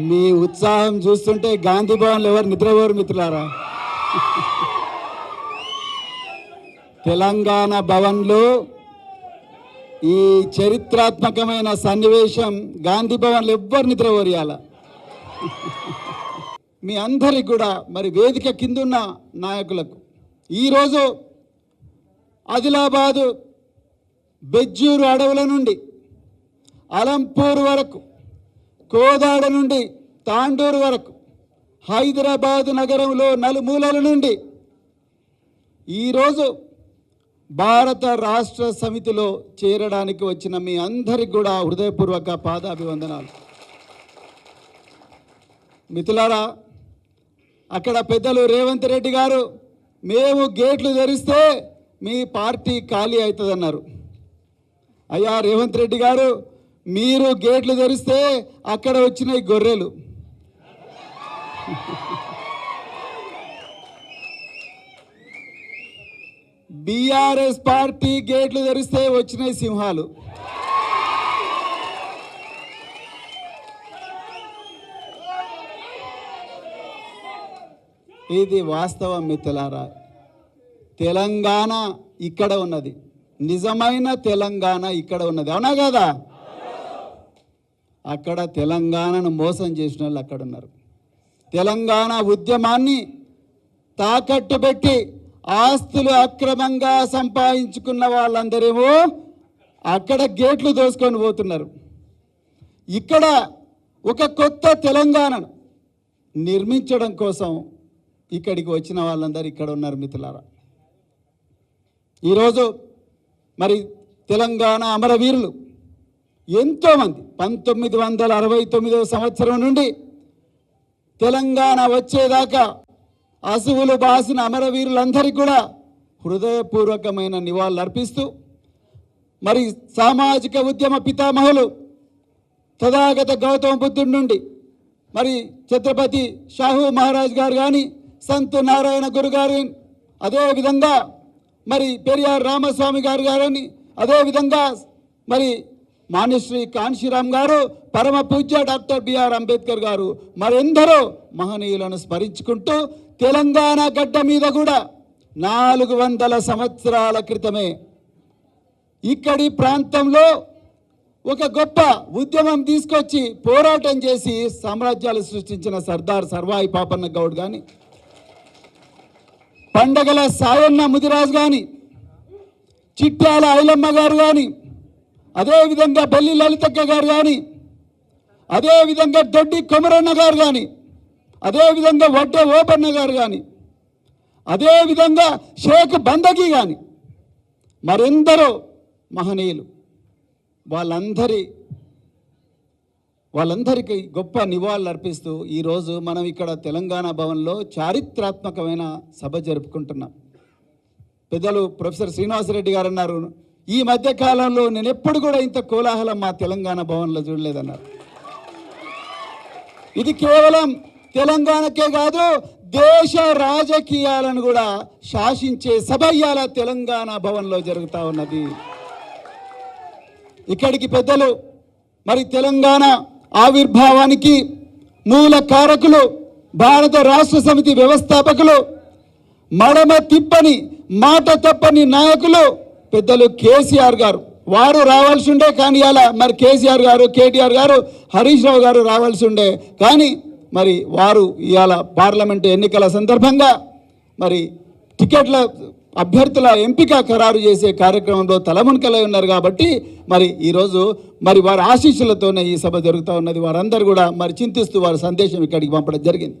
మీ ఉత్సాహం చూస్తుంటే గాంధీ భవన్లు ఎవరు నిద్రపోరు మిత్రులారా? తెలంగాణ భవన్లో ఈ చరిత్రాత్మకమైన సన్నివేశం గాంధీ భవన్లు ఎవ్వరు నిద్రపోరియాల మీ అందరికి కూడా మరి వేదిక కిందున్న నాయకులకు ఈరోజు ఆదిలాబాదు బెజ్జూరు అడవుల నుండి అలంపూర్ వరకు కోదాడ నుండి తాండూరు వరకు హైదరాబాద్ నగరంలో నలుమూలల నుండి ఈరోజు భారత రాష్ట్ర సమితిలో చేరడానికి వచ్చిన మీ అందరికి కూడా హృదయపూర్వక పాదాభివందనాలు. మిథులారా అక్కడ పెద్దలు రేవంత్ రెడ్డి గారు మేము గేట్లు తెరిస్తే మీ పార్టీ ఖాళీ అవుతుందన్నారు. అయ్యా రేవంత్ రెడ్డి గారు మీరు గేట్లు తెరిస్తే అక్కడ వచ్చినాయి గొర్రెలు. బీఆర్ఎస్ పార్టీ గేట్లు తెరిస్తే వచ్చినాయి సింహాలు. ఇది వాస్తవం మిత్రులారా. తెలంగాణ ఇక్కడ ఉన్నది. నిజమైన తెలంగాణ ఇక్కడ ఉన్నది. అవునా కదా? అక్కడ తెలంగాణను మోసం చేసిన వాళ్ళు అక్కడ ఉన్నారు. తెలంగాణ ఉద్యమాన్ని తాకట్టు పెట్టి ఆస్తులు అక్రమంగా సంపాదించుకున్న వాళ్ళందరేమో అక్కడ గేట్లు దోసుకొని పోతున్నారు. ఇక్కడ ఒక కొత్త తెలంగాణను నిర్మించడం కోసం ఇక్కడికి వచ్చిన వాళ్ళందరూ ఇక్కడ ఉన్నారు మిత్రులారా. ఈరోజు మరి తెలంగాణ అమరవీరులు ఎంతోమంది. పంతొమ్మిది వందల అరవై తొమ్మిదవ సంవత్సరం నుండి తెలంగాణ వచ్చేదాకా అసువులు బాసిన అమరవీరులందరికీ కూడా హృదయపూర్వకమైన నివాళులు అర్పిస్తూ మరి సామాజిక ఉద్యమ పితామహులు తథాగత గౌతమ బుద్ధుడి నుండి మరి ఛత్రపతి షాహు మహారాజ్ గారు కానీ సంత్ నారాయణ గురు గారు అదేవిధంగా మరి పెరియార్ రామస్వామి గారు గారని అదేవిధంగా మరి మాన్యశ్రీ కాన్షీరామ్ గారు పరమ పూజ్య డాక్టర్ బిఆర్ అంబేద్కర్ గారు మరెందరో మహనీయులను స్మరించుకుంటూ తెలంగాణ గడ్డ మీద కూడా నాలుగు వందల సంవత్సరాల క్రితమే ఇక్కడి ప్రాంతంలో ఒక గొప్ప ఉద్యమం తీసుకొచ్చి పోరాటం చేసి సామ్రాజ్యాలు సృష్టించిన సర్దార్ సర్వాయి పాపన్న గౌడ్ కానీ పండగల సాయన్న ముదిరాజు కానీ చిట్యాల ఐలమ్మ గారు కానీ అదేవిధంగా బల్లి లలితక్క గారు కానీ అదేవిధంగా దొడ్డి కొమరన్న గారు కానీ అదేవిధంగా వడ్డ ఓపన్న గారు కానీ అదేవిధంగా షేక్ బందకి కానీ మరెందరో మహనీయులు. వాళ్ళందరి వాళ్ళందరికీ గొప్ప నివాళులు అర్పిస్తూ ఈరోజు మనం ఇక్కడ తెలంగాణ భవన్లో చారిత్రాత్మకమైన సభ జరుపుకుంటున్నాం. పెద్దలు ప్రొఫెసర్ శ్రీనివాసరెడ్డి గారు అన్నారు ఈ మధ్య కాలంలో నేను ఎప్పుడు కూడా ఇంత కోలాహలం మా తెలంగాణ భవన్లో చూడలేదన్నారు. ఇది కేవలం తెలంగాణకే కాదు దేశ రాజకీయాలను కూడా శాసించే సభ తెలంగాణ భవన్లో జరుగుతూ ఉన్నది. ఇక్కడికి పెద్దలు మరి తెలంగాణ ఆవిర్భావానికి మూల కారకులు భారత రాష్ట్ర సమితి వ్యవస్థాపకులు మడమ తిప్పని మాట తప్పని నాయకులు పెద్దలు కేసీఆర్ గారు. వారు రావాల్సి ఉండే కానీ అలా మరి కేసీఆర్ గారు కేటీఆర్ గారు హరీష్ రావు గారు రావాల్సి ఉండే కానీ మరి వారు ఇవాళ పార్లమెంటు ఎన్నికల సందర్భంగా మరి టికెట్ల అభ్యర్థుల ఎంపిక ఖరారు చేసే కార్యక్రమంలో తలమునకలై ఉన్నారు కాబట్టి మరి ఈరోజు మరి వారి ఆశీస్సులతోనే ఈ సభ జరుగుతూ ఉన్నది. వారందరూ కూడా మరి చింతిస్తూ వారి సందేశం ఇక్కడికి పంపడం జరిగింది.